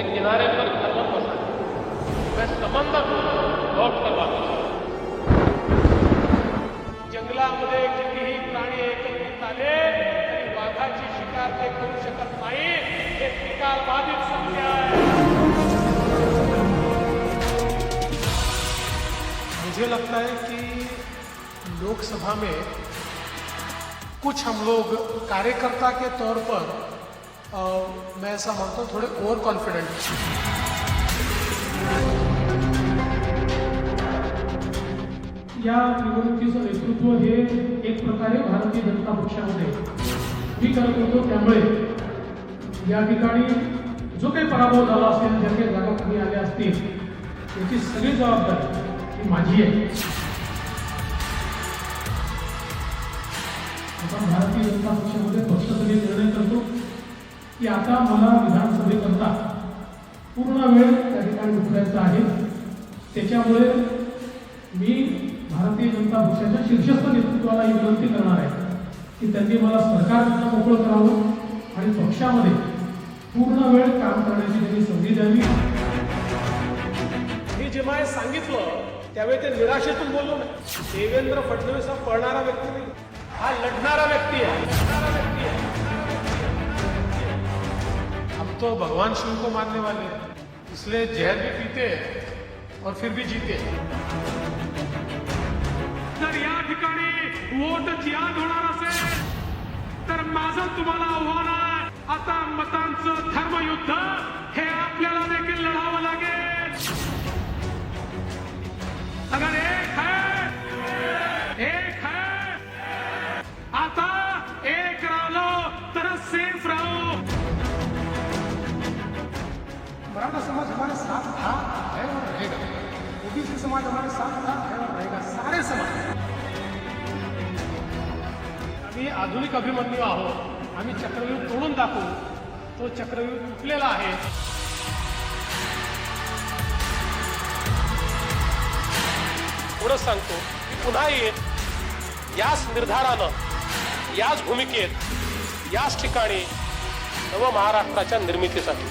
मेरे किनारे पर घर मत बसा। मैं समंदर लौट कर वापस जंगला मुझे जितनी ही प्राणी, एक वाघाची शिकार ते करू शकत नाही हे बाधित संख्या आहे मुझे लगता है कि लोकसभा में कुछ हम लोग कार्यकर्ता के तौर पर मैं ऐसा मानता हूँ, थोड़े ओवर कॉन्फिडेंट या निवडणुकीचं नेतृत्व हे एक प्रकारे भारतीय जनता पक्षामध्ये मी करत होतो त्यामुळे या ठिकाणी जो काही पराभव झाला असेल, ज्या काही जागा कमी आल्या असतील याची सगळी जबाबदारी ही माझी आहे. आपण भारतीय जनता पक्षामध्ये पक्षासाठी निर्णय करतो? की आता मला विधानसभेकरता पूर्ण वेळ त्या ठिकाणी उतरायचा आहे. त्याच्यामुळे मी भारतीय जनता पक्षाच्या शीर्षस्थ नेतृत्वाला ही विनंती करणार आहे की त्यांनी मला सरकारकडनं मोकळं करावं आणि पक्षामध्ये पूर्ण वेळ काम करण्याची त्यांनी संधी द्यावी. मी जेव्हा हे सांगितलं त्यावेळी ते निराशेतून बोललो नाही. देवेंद्र फडणवीस हा पळणारा व्यक्ती नाही. हा लढणारा व्यक्ती आहे. लढणारा व्यक्ती आहे. तो भगवान शिव को मानने वाले हैं। इसलिए जहर भी पीते हैं और फिर भी जीते तो या ठिकाणी वोट होणार असेल तर तुम्हाला आव्हान आहे। मराठा समाज हमारे साथ था है और रहेगा। ओबीसी समाज हमारे साथ था है और रहेगा। सारे समाज। आम्ही आधुनिक अभिमन्यू आहोत. आम्ही चक्रव्यूह तोडून दाखवू. तो चक्रव्यूह तुटलेला आहे. एवढंच सांगतो की पुन्हा येत याच निर्धारानं याच भूमिकेत याच ठिकाणी नव महाराष्ट्राच्या निर्मितीसाठी.